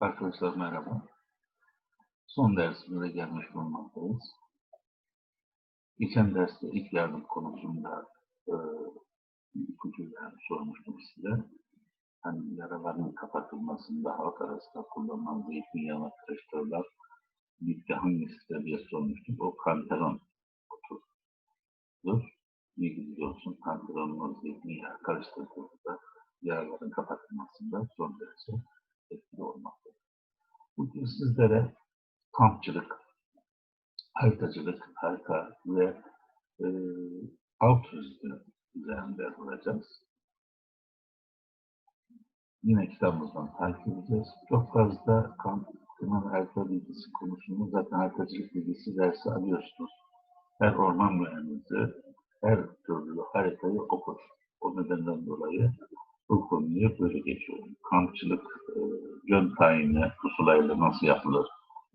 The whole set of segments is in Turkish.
Arkadaşlar merhaba. Son dersimize gelmiş bulunmaktayız. Geçen derste ilk yardım konusunda e, ipucuyla sormuştum size. Hani yaraların kapatılmasında halk arasında kullanılan zeytinyağı karıştırılan bitti hangisidir diye sormuştum. O kantaron oturdur. Bilginiz olsun kantaronla zeytinyağı karıştırdığında yaraların kapatılmasında son derece etkili olmaktadır. Bugün sizlere kampçılık, haritacılık, harita ve e, av turizmi üzerinde duracağız. Yine kitabımızdan takip edeceğiz. Çok fazla kamp, temel harita bilgisi konusunda zaten haritacılık bilgisi dersi alıyorsunuz. Her orman mühendisi her türlü haritayı okur. O nedenden dolayı bu konuyu böyle geçiyorum. Kampçılık, e, yön tayini pusulayla nasıl yapılır?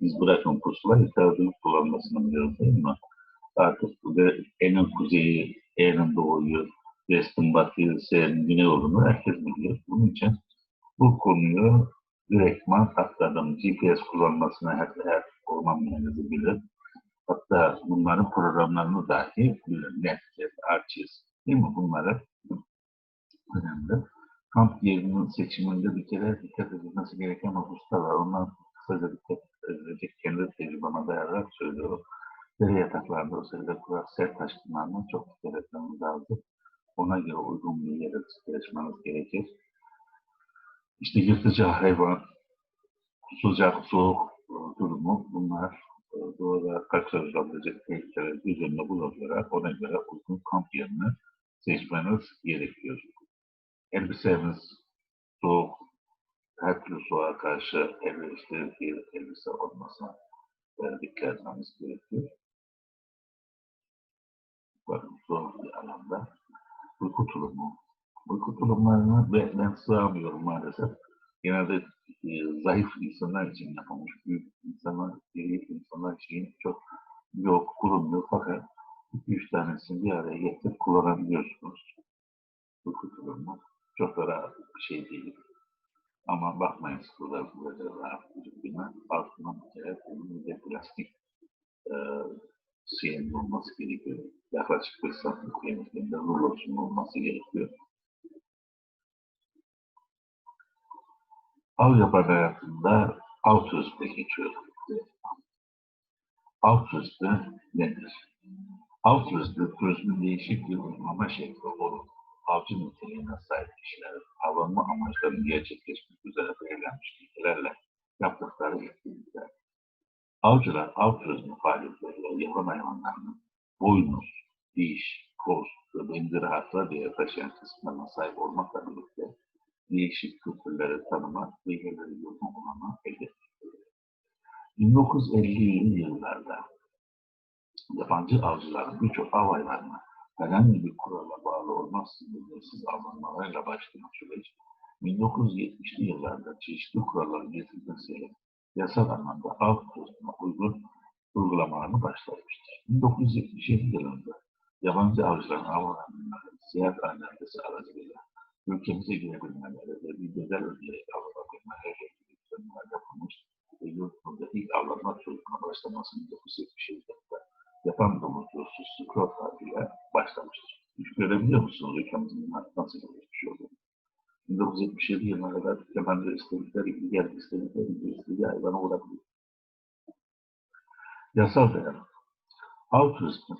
Biz bırakın pusulayı, terörün kullanmasını biliyoruz değil mi? Artık bu da enin kuzeyi, enin doğuyu, West'in batıyı, S'nin güney olduğunu herkes biliyor. Bunun için bu konuyu direktman atladım. GPS kullanmasını her, her orman mühendisi bilir. Hatta bunların programlarını dahi bilir. Netcat, Archis, değil mi? Bunları önemli kamp yerinin seçiminde bir kere dikkat edilmesi gereken hususlar var. Ondan kısaca dikkat edilecek kendi tecrübeme dayanarak söylüyorum. Dere yataklarda özellikle kurak sert taşkınlarına çok dikkat etmemiz lazım. Ona göre uygun bir yere seçmeniz gerekir. İşte yırtıcı hayvan, sıcak, soğuk durumu bunlar doğada kaçırılabilecek tehlikeler üzerine bulundurarak ona göre uygun kamp yerini seçmeniz gerekiyor elbisemiz soğuk, her türlü soğuğa karşı elverişli bir elbise olmasına dikkat etmemiz gerekiyor. Bakın soğuk bir alanda uyku tulumu. Uyku tulumlarını ben, ben sığamıyorum maalesef. Genelde e, zayıf insanlar için yapılmış. Büyük insanlar, büyük insanlar için çok yok, kurulmuyor. Fakat iki üç tanesini bir araya getirip kullanabiliyorsunuz. Uyku tulumu çok da rahat bir şey değil. Ama bakmayın sıkılar böyle rahat bir bina. Altından bir kere bunun bir plastik e, şeyin olması gerekiyor. Yaklaşık bir santim kıymetinde rulosunun olması gerekiyor. Av yapan hayatında av turizmine geçiyor. Turizmi nedir? Turizmi, turizmin değişik bir uygulama şekli olur avcı niteliğine sahip kişilerin avlanma amaçlarını gerçekleşmek üzere belirlenmiş ilkelerle yaptıkları etkinlikler. Avcılar av turizmi faaliyetleriyle yaban hayvanlarının boynuz, diş, koz ve benzeri hasar değer taşıyan kısımlarına sahip olmakla birlikte değişik kültürleri tanıma ve yerleri yorumlama elde etmektedir. 1950'li yıllarda yabancı avcıların birçok av hayvanına herhangi bir kurala bağlı olmaksızın ücretsiz avlanmalarıyla başlayan süreç, 1970'li yıllarda çeşitli kuralların getirilmesiyle yasal anlamda av turizmine uygun uygulamalarını başlamıştır. 1977 yılında yabancı avcıların av alanları seyahat anlayışı aracılığıyla ülkemize girebilmeleri ve bir bedel ödeyerek avlanabilmeleri ilgili düzenlemeler yapılmış ve yurtunda ilk avlanma turizmine başlamasını 1977 yılında yapan domuzcusu Skrota ile başlamıştır. Görebiliyor musunuz ülkemizin nasıl gelişmiş olduğunu? 1977 yılına kadar temelde istedikleri gibi geldi, istedikleri gibi istediği hayvana olabilir. Yasal değer. Av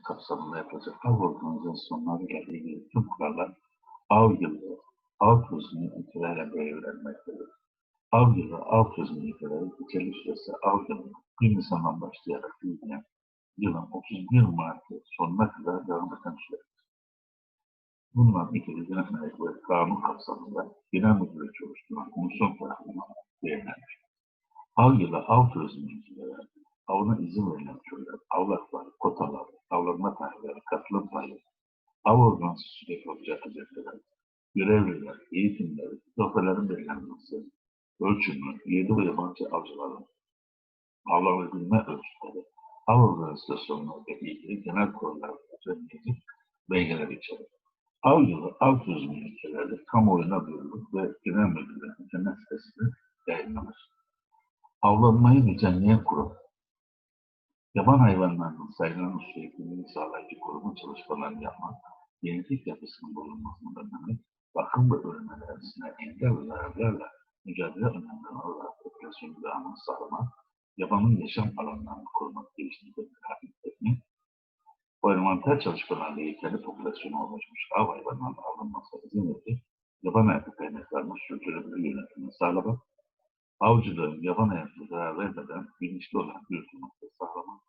kapsamında yapılacak av organizasyonlarıyla ilgili tüm kurallar av yılı, av turizmi ilkelerle belirlenmektedir. Av yılı, av turizmi ilkeleri ilkeli süresi av yılı, bir Nisan'dan başlayarak büyüyen yılın 31 Mart'ı sonuna kadar devam eden süredir. Bununla ilgili yönetmelik ve kanun kapsamında genel müdürlük oluşturan komisyon tarafından belirlenmiştir. Av yılı av turizmi ilgileri, avına izin verilen türler, avlaklar, kotalar, avlanma tarihleri, katılım payı, av organizasyonu yapılacak ücretler, görevliler, eğitimler, rotaların belirlenmesi, ölçümü, yedi ve yabancı avcıların avlanabilme ölçüleri, av organizasyonlarıyla ilgili genel kurallar düzenleyecek belgeler içerir. Av yılı, av turizmi ülkelerde kamuoyuna duyurulur ve genel müdürlüğün internet sitesinde yayınlanır. avlanmayı düzenleyen kurum, yaban hayvanlarının sayılarının sürekliliğini sağlayıcı koruma çalışmalarını yapmak, genetik yapısının bulunmasını önlemek, bakım ve ölümler arasında engel ve zararlarla mücadele önlemleri olarak popülasyon devamını sağlamak, yabanın yaşam alanlarını korumak, geliştirmek etmek, ormantal çalışmalarla yeterli popülasyona ulaşmış av hayvanlarının avlanmasına izin vererek, yaban hayatı kaynaklarının sürdürülebilir yönetimini sağlamak, avcılığın yaban hayatına zarar vermeden bilinçli olarak yürütülmesini sağlamak,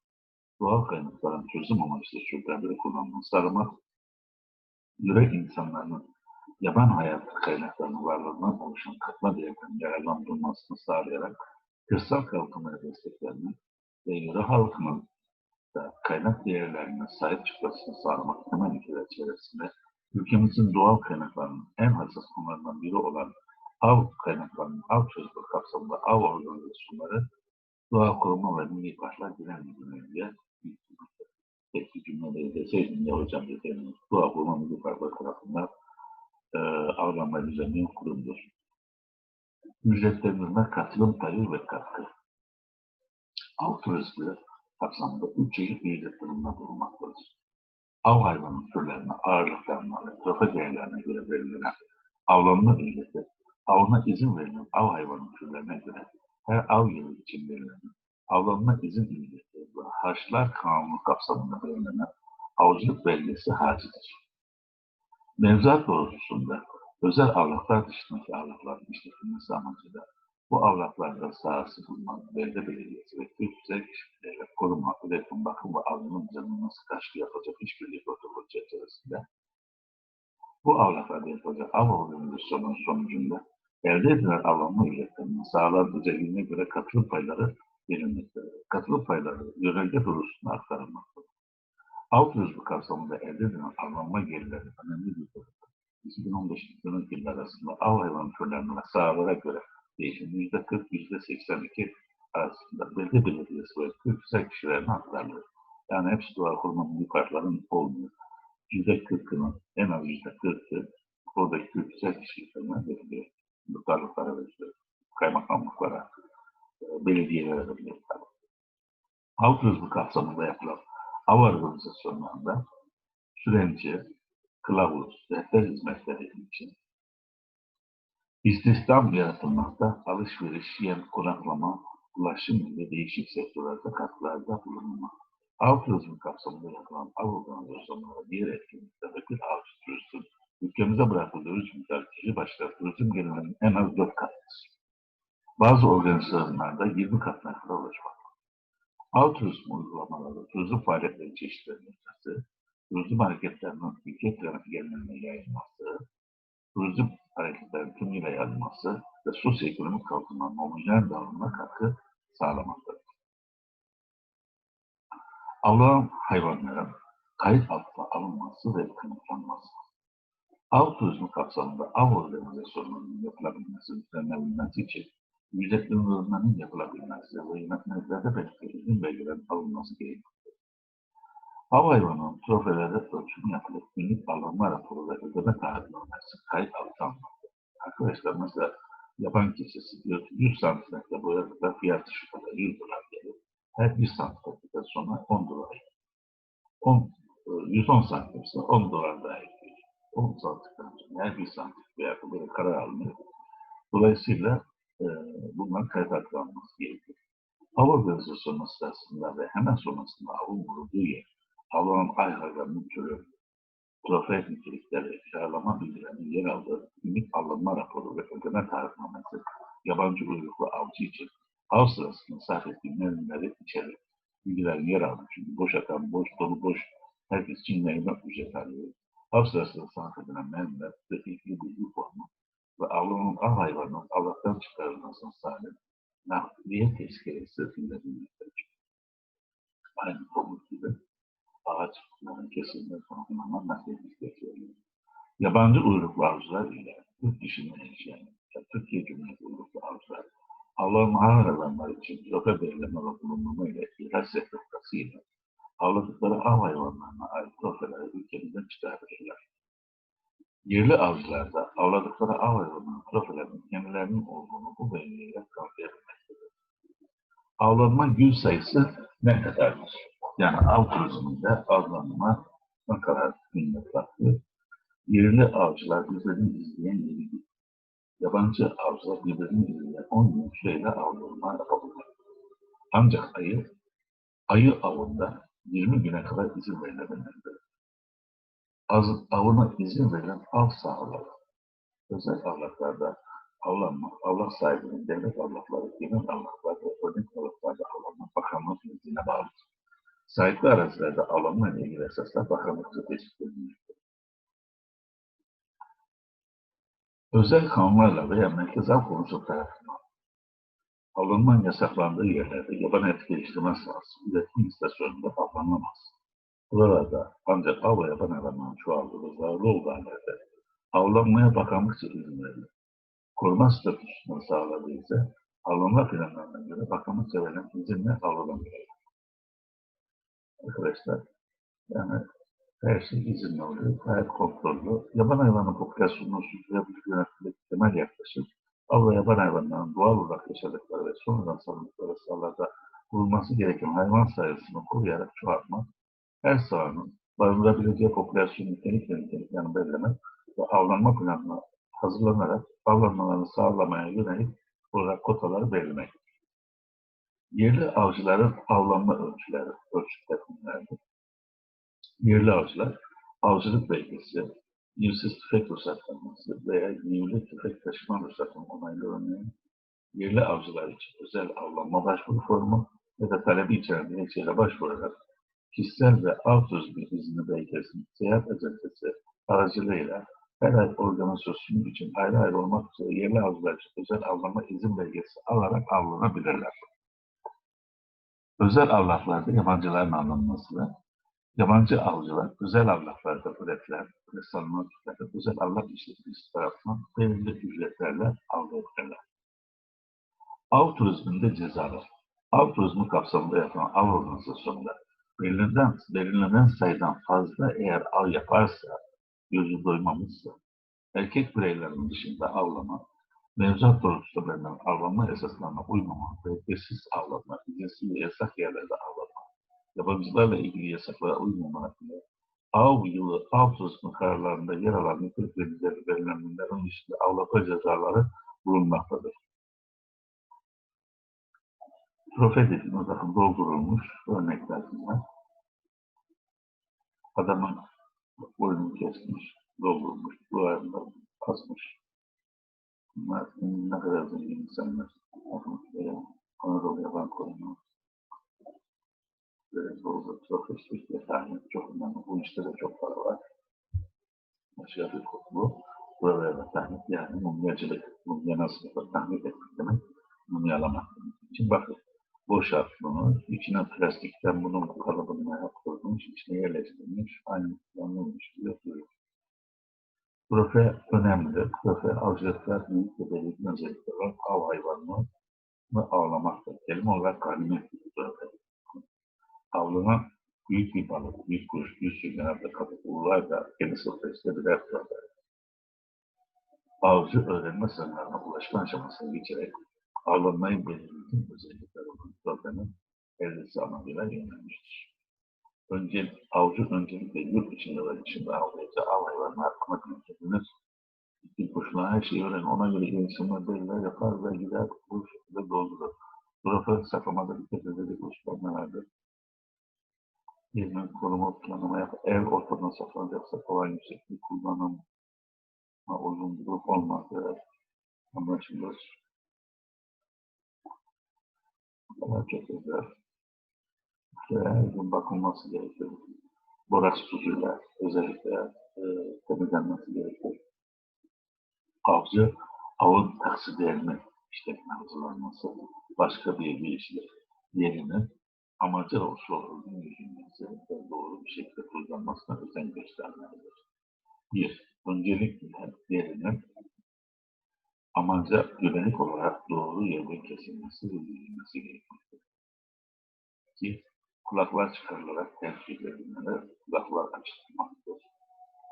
doğal kaynakların çözüm amaçlı sürdürülebilir kullanımını sağlamak, yörek insanlarının yaban hayatı kaynaklarının varlığından oluşan katma değerden yararlandırılmasını sağlayarak kırsal kalkınmaya desteklenmek ve yöre halkının da kaynak değerlerine sahip çıkmasını sağlamak temel ilkeler çevresinde ülkemizin doğal kaynaklarının en hassas konularından biri olan av kaynaklarının av çözümü kapsamında av organizasyonları doğa koruma ve milli parklar genel müdürlüğünde tek bir cümleleri deseydim ya hocam deseydim doğa koruma milli parklar tarafından e, avlanma düzenleyen kurumdur. Ücretlendirme, katılım payı ve katkı. Av turizmi kapsamında üç çeşit ücretlendirme bulunmaktadır. Av hayvanı türlerine, ağırlıklarına ve değerlerine göre belirlenen avlanma ücreti, avına izin verilen av hayvanı türlerine göre her av yılı için belirlenen avlanma izin ücreti ve harçlar kanunu kapsamında belirlenen avcılık belgesi harcıdır. Mevzuat doğrultusunda özel avlaklar dışındaki avlakların işletilmesi amacıyla bu avlaklarda sahası bulunan belde belediyesi ve Türk Güzel Keşifleri koruma, üretim, bakım ve avlunun düzenlenmesi karşılığı yapacak işbirliği protokolü çerçevesinde bu avlaklarda yapılacak av organizasyonunun sonucunda elde edilen avlanma ücretlerinin sağlar düzeyine göre katılım payları verilmektedir. Katılım payları yörelge durusuna aktarılmaktadır. Av turizmi kapsamında elde edilen avlanma gelirleri önemli bir bölümdür. 2015-2012 yılı arasında av hayvan türlerine ve sahalara göre değişim %40-%82 arasında belde belediyesi ve Türk güzel kişilerine aktarılır. Yani hepsi doğa koruma milli parkların olmuyor. %40'ının en az %40'ı oradaki güzel kişilerine veriliyor. Muhtarlıklara veriliyor. Kaymakamlıklara, belediyelere veriliyor. Av turizmi kapsamında yapılan av organizasyonlarında sürenci, kılavuz, rehber hizmetleri için istihdam yaratılmakta, alışveriş, yem, konaklama, ulaşım gibi değişik sektörlerde katkılarda bulunmak. Av turizmi kapsamında yapılan av organizasyonları diğer etkinliklerde bir avcı turizm, ülkemize bırakıldığı 3 miktar kişi başına turizm gelirinin en az 4 katıdır. Bazı organizasyonlarda 20 katına kadar ulaşmak. Av turizmi uygulamaları, turizm faaliyetleri çeşitlenmesi, turizm hareketlerinin ülke geneline yayılması, turizm hareketlerinin tümüyle yayılması ve sosyoekonomik kalkınmanın homojen dağılımına katkı sağlamaktadır. Avlanan hayvanların kayıt altına alınması ve kanıtlanması. Av turizmi kapsamında av organizasyonlarının yapılabilmesi, düzenlenebilmesi için ücretlendirmenin yapılabilmesi ve yönetmeliklerde belirli izin belgelerin alınması gerekmektedir. Av hayvanının trofelerde ölçümü yapılıp günlük alınma raporu ve ödeme tarihlenmesi kayıt altına alınmaktadır. Arkadaşlar mesela yaban keçisi diyor 100 santimetre boyadıklar fiyatı şu kadar 100 dolar gelir. Her 1 santimetre sonra 10 dolar. 10, 110 santimetre 10 dolar daha ekliyor. 10 santimetre sonra her 1 santimetre veya böyle karar alınıyor. Dolayısıyla e, bunların kayıt altına alınması gerekiyor. Av organizasyonu ve hemen sonrasında avın vurulduğu yer, avlanan ay hayvanının türü, trofeo nitelikleri, kiralama bilgilerinin yer aldığı günlük avlanma raporu ve ödeme tarifnamesi yabancı uyruklu avcı için av sırasında sarf ettiği mermileri içerir. Bilgilerin yer aldığı çünkü boş atan, boş dolu boş, herkes için mermi ücret alıyor. Av sırasında sarf edilen mermiler detekli bilgi formu ve avlanan av hayvanının avlaktan çıkarılmasını sağlayıp nakliye tezkeresi bildirilmektedir. Aynı komut gibi ağaçların kesilme konumuna nakledilmek gerekiyor. Yabancı uyruklu avcılar ile Türk dışında yaşayan Türkiye Cumhuriyeti uyruklu avcılar avlanma hayvanlar için trofe belirleme ve bulunma ile ihraç sertifikası ile avladıkları av hayvanlarına ait trofeleri ülkemizden çıkartırlar. Yerli avcılarda avladıkları av hayvanının trofelerinin kendilerinin olduğunu bu belgeyle kanıtlayabilmektedir. Avlanma gün sayısı ne kadardır? Yani av turizminde avlanma günde farklı? Yerli avcılar birbirini izleyen yeri. Yabancı avcılar birbirini izleyen 10 gün süreyle avlanma yapabilir. Ancak ayı, ayı avında 20 güne kadar izin verilebilmektedir. Az, avına izin verilen av sahaları, özel avlaklarda avlanma, avlak sahibinin devlet avlakları, genel avlaklar ve örnek avlaklarda avlanma bakanlık iznine bağlıdır. Sahipli arazilerde ile ilgili esaslar bakanlıkça tespit edilmiştir. Özel kanunlarla veya Merkez Av Komisyonu tarafından avlanmanın yasaklandığı yerlerde yaban et geliştirme sahası, üretim istasyonunda avlanamaz. Buralarda ancak av ve yaban hayvanlarının çoğaldığı zararlı olduğu avlanmaya bakanlıkça izin verilir. Koruma statüsünü sağladığı ise avlanma planlarına göre bakanlıkça verilen izinle avlanabilir. Arkadaşlar, yani her şey izinli oluyor, gayet kontrollü. Yaban hayvanı popülasyonunu sürdürebilir yönetmek temel yaklaşım, av ve yaban hayvanlarının doğal olarak yaşadıkları ve sonradan salındıkları sahalarda bulunması gereken hayvan sayısını koruyarak çoğaltmak, her sahanın barındırabileceği popülasyon nitelik ve niteliklerini belirlemek ve avlanma planına hazırlanarak avlanmalarını sağlamaya yönelik olarak kotaları belirlemek. Yerli avcıların avlanma ölçüleri, ölçütleri bunlardır. Yerli avcılar, avcılık belgesi, yivsiz tüfek ruhsatlanması veya yivli tüfek taşıma ruhsatının örneğin, yerli avcılar için özel avlanma başvuru formu ya da talebi içeren dilekçeyle başvurarak kişisel ve av sözlü izni belgesinin seyahat acentesi aracılığıyla her ay organizasyonu için ayrı ayrı olmak üzere yerli avcılar için özel avlanma izin belgesi alarak avlanabilirler. Özel avlaklarda yabancıların avlanması yabancı avcılar özel avlaklarda ve salınan türlerde özel avlak işletmesi tarafından belirli ücretlerle avlayabilirler. Av turizminde cezalar. Av turizmi kapsamında yapılan av organizasyonunda belirlenen, belirlenen sayıdan fazla eğer av yaparsa, gözü doymamışsa, erkek bireylerin dışında avlama, mevzuat doğrultusunda verilen avlanma esaslarına uymama, belgesiz avlanma, izinsiz ve yasak yerlerde avlanma, yabancılarla ilgili yasaklara uymama ile av yılı, av turizmi kararlarında yer alan nitelik verileri belirlenenlerin dışında avlama cezaları bulunmaktadır. Trofe dediğimiz bakın doldurulmuş örnekler bunlar. Adamın boynunu kesmiş, doldurmuş, duvarında asmış. Bunlar ne kadar zengin insanlar. Anadolu yaban koyunu. Böyle doldu, trofeslik detaylı, çok önemli. Bu işte de çok para var. Aşağı bir kutlu. Buralara tahmin, yani mumyacılık, mumya nasıl yapar, tahmin etmek demek, mumyalamak demek için bakın boşalt bunu. İçine plastikten bunun kalıbını yaptırmış, içine yerleştirmiş, aynı yanılmış gibi yapıyor. Profe önemli. Profe avcılıklar büyük ve belirgin özellikler var. Av hayvanını avlamakta. Kelime olarak profe. Avlanan büyük bir balık, büyük kuş, yüz genelde kapıklılar da kendi sofrasında birer profe. Avcı öğrenme sınırlarına ulaşma aşamasına geçerek avlanmayı belirlediği özellikler olan problemin elde amacıyla yönlenmiştir. Önce, avcı öncelikle yurt içinde ve dışında avlayacağı av hayvanlar ama dinlenir. Bir kuşuna her şeyi öğrenir. Ona göre gelişimler belirler yapar ve gider bu şekilde doldurur. Profil saklamada dikkat edecek uzmanlardır. Yerinin koruma planlama yapar. Ev ortadan saklanacaksa kolay yükseklik kullanım uzunluk olmadığı anlaşılır. Ama çok güzel. Her gün bakılması gerekir. Boraks tuzuyla özellikle e, temizlenmesi gerekir. Avcı, avın taksiderini işletme hazırlanması başka bir giriştir. Yerinin amacı unsurlarının yüzünmesi ve doğru bir şekilde kullanmasına özen göstermelidir. Bir, öncelikle yerinin amaca yönelik olarak doğru yerden kesilmesi ve yüzülmesi gerekmektedir. İki, kulaklar çıkarılarak tercih edilmeleri kulaklar açılmaktır.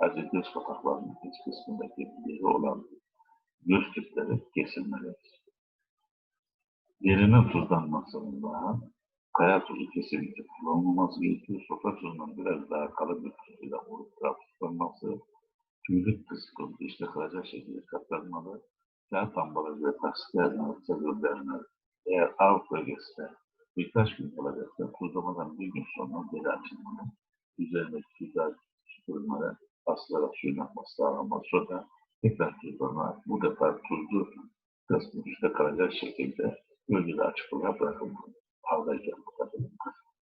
Ayrıca göz kapaklarının iç kısmındaki yeri olan göz küpleri kesilmelidir. Yerinin tuzlanmasında kaya tuzu kesinlikle kullanılmaması gerekiyor. Sofra tuzunun biraz daha kalın bir tuzuyla vurup daha tuzlanması, tüylük kısmı işte kalacak şekilde katlanmalı. Kağıt ambalajı ve tasdiklerden arasında gönderme. Eğer av bölgesinde birkaç gün kalacaksa tuzlamadan bir gün sonra geri açılmalı. Üzerindeki tuzlar süpürülmeden aslara suyun akması sağlanmalı. Sonra tekrar tuzlanarak bu defa tuzlu kısmı üstte kalacak şekilde bölgede açık olarak bırakılmalı. Havdayken bu kadar.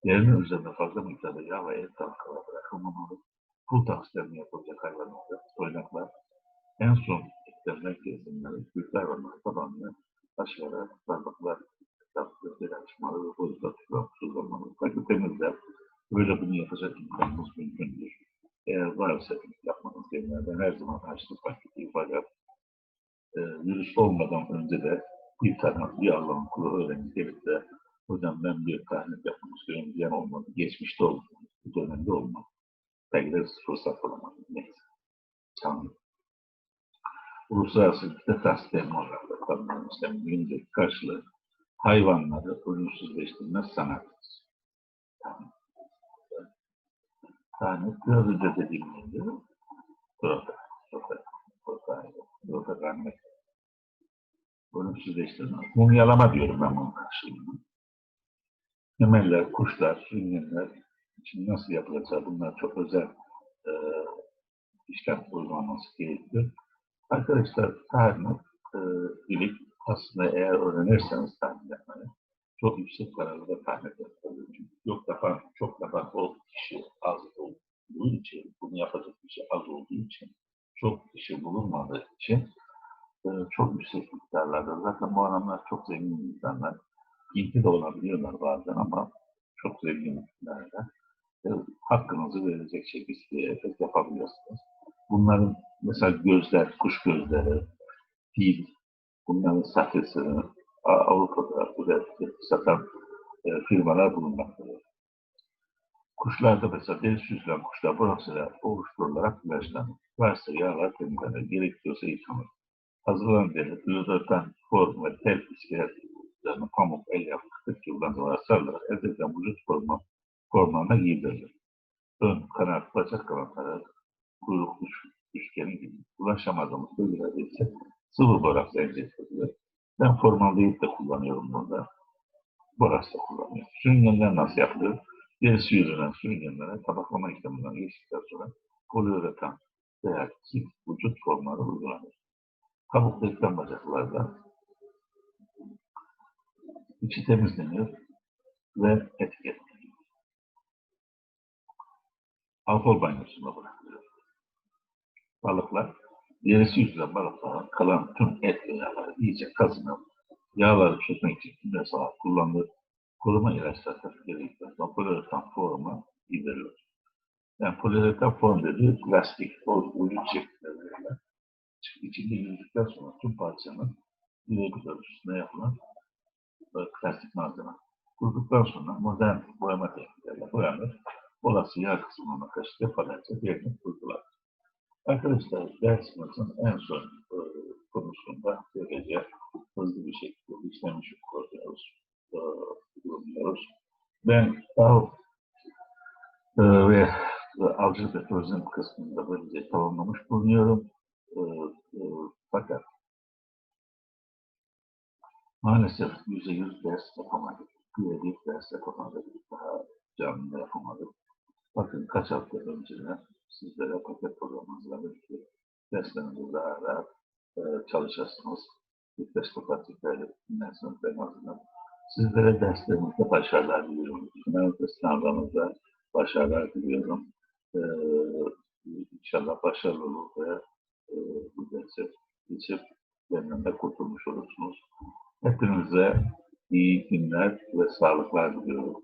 Yerinin üzerinde fazla miktarda yağ ve et tabakaları bırakılmamalı. Kul taksitlerini yapılacak hayvanlarda toynaklar en son eklemler kesimleri, kültler ve tabanlı aşağıya parmaklar böyle bunu yapacak imkanımız mümkündür. Eğer varsa yapmanız gerekenlerden her zaman açlık paketi fakat e, virüs olmadan önce de bir tane bir Allah'ın kulu öğrenci gelip de hocam ben bir tahlil yapmak istiyorum diyen olmadı. Geçmişte oldu. Bu dönemde olmadı. Belki de fırsat olamadı. Neyse. Tamam. Uluslararası bir tasdiklerin olarak tanımlanan işlemin günlük karşılığı hayvanları ölümsüzleştirme sanatıdır. Yani, yani biraz önce dediğim gibi profe, profe, profe, profe vermek ölümsüzleştirme. Mumyalama diyorum ben bunun karşılığını. Memeller, kuşlar, sürüngenler için nasıl yapılacağı bunlar çok özel e, işlem uygulanması gerekiyor. Arkadaşlar tahmin e, ilik aslında eğer öğrenirseniz tahmin etmeyi çok yüksek kararlı etmeyi. Yok defa çok defa o kişi az olduğu için, bunu yapacak kişi az olduğu için, çok kişi bulunmadığı için e, çok yüksek miktarlarda. Zaten bu adamlar çok zengin insanlar. İlki de olabiliyorlar bazen ama çok zengin miktarlarda. E, hakkınızı verecek şekilde efekt yapabiliyorsunuz. Bunların mesela gözler, kuş gözleri, fil, bunların sahtesini Avrupa'da üretip satan e, firmalar bulunmaktadır. Kuşlarda mesela deri süzülen kuşlar burasıyla oluşturularak ilaçlanır. Varsa yağlar temizlenir, gerekiyorsa yıkanır. Hazırlanan deri, deodorant, form ve tel iskelet üzerine pamuk, el yaptık yıldan sonra sarılarak elde edilen vücut forma, formlarına giydirilir. Ön, kanat, bacak kanatları, kuyruk üç, üçgeni gibi ulaşamadığımız bölgelerde ise sıvı boraks enjekte edilir. Ben formaldehit de kullanıyorum burada. Boraks da kullanıyorum. Sürüngenler nasıl yapılır? Derisi yüzünen sürüngenlere tabaklama işleminden geçtikten sonra poliüretan veya kit vücut formları uygulanır. Kabuklu eklem bacaklarda içi temizleniyor ve etiketleniyor. Alkol banyosuna bırakılıyor balıklar, derisi yüzülen balıklara kalan tüm et ve yağları iyice kazınıp yağları çözmek için kimyasal kullanılır. Koruma ilaçları gerekli poliüretan forma giderilir. Yani poliüretan form dediği plastik, o vücut şekilleriyle içinde yüzdükten sonra tüm parçanın birebir ölçüsüne yapılan plastik malzeme. Kurduktan sonra modern boyama teknikleriyle boyanır. Olası yağ kısmına karşı defalarca yerine kurdular. Arkadaşlar dersimizin en son e, konusunda böylece hızlı bir şekilde işlemiş oluyoruz. E, uyguluyoruz. Ben av e, ve avcılık ve turizm kısmında böylece tamamlamış bulunuyorum. E, e, fakat maalesef yüzde yüz ders yapamadık. Birebir ders yapamadık. Daha canlı yapamadık. Bakın kaç hafta önceden sizlere paket programımızla birlikte derslerinizi daha rahat e, çalışırsınız. Bir test pratikleri dinlersiniz en azından. Sizlere derslerinizde başarılar diliyorum. Sınav ve sınavlarınızda başarılar diliyorum. Ee, inşallah başarılı olur ve e, bu dersi geçip benden kurtulmuş olursunuz. Hepinize iyi günler ve sağlıklar diliyorum.